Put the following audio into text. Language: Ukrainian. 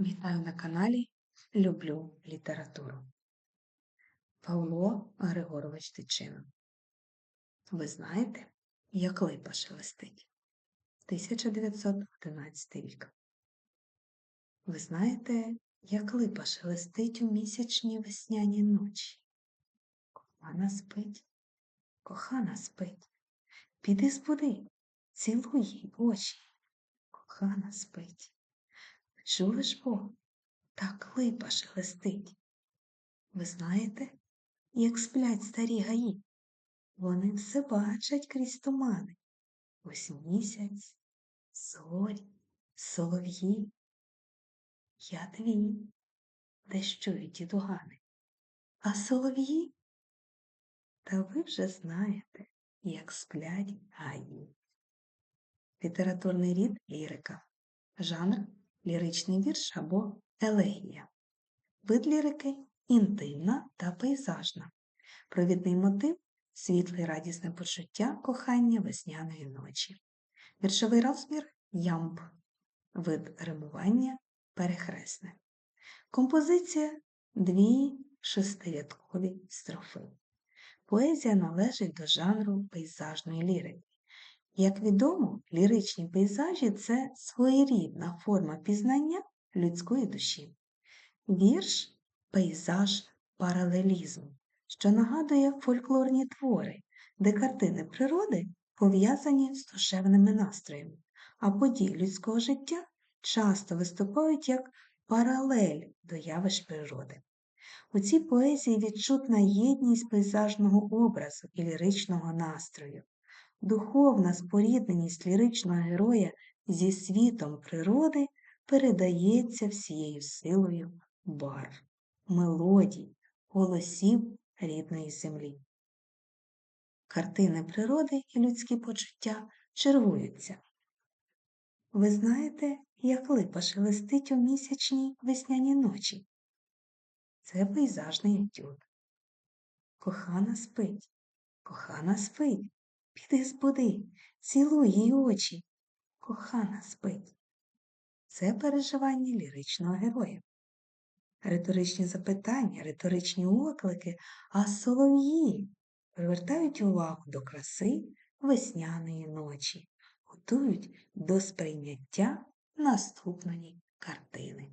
Вітаю на каналі Люблю літературу. Павло Григорович Тичина. Ви знаєте, як липа шелестить? 1911 рік. Ви знаєте, як липа шелестить у місячні весняні ночі? Кохана спить, кохана спить. Піди збуди, цілуй їй очі. Кохана спить. Ж бо, так липа шелестить. Ви знаєте, як сплять старі гаї? Вони все бачать крізь тумани. Ось місяць, зорі, солов'ї. Я твій, де чують ті дугани. А солов'ї? Та ви вже знаєте, як сплять гаї. Літературний рід лірика. Жанр ліричний вірш або елегія. Вид лірики інтимна та пейзажна. Провідний мотив світле радісне почуття кохання весняної ночі. Віршовий розмір ямб. Вид римування перехресне. Композиція дві шестирядкові строфи. Поезія належить до жанру пейзажної лірики. Як відомо, ліричні пейзажі це своєрідна форма пізнання людської душі. Вірш пейзаж паралелізму, що нагадує фольклорні твори, де картини природи пов'язані з душевними настроями, а події людського життя часто виступають як паралель до явищ природи. У цій поезії відчутна єдність пейзажного образу і ліричного настрою. Духовна спорідненість ліричного героя зі світом природи передається всією силою барв, мелодій, голосів рідної землі. Картини природи і людські почуття червуються. Ви знаєте, як липа шелестить у місячній весняній ночі? Це пейзажний етюд. Кохана спить, кохана спить. Піди збуди, цілуй їй очі, кохана спить. Це переживання ліричного героя. Риторичні запитання, риторичні оклики, а солов'ї привертають увагу до краси весняної ночі, готують до сприйняття наступної картини.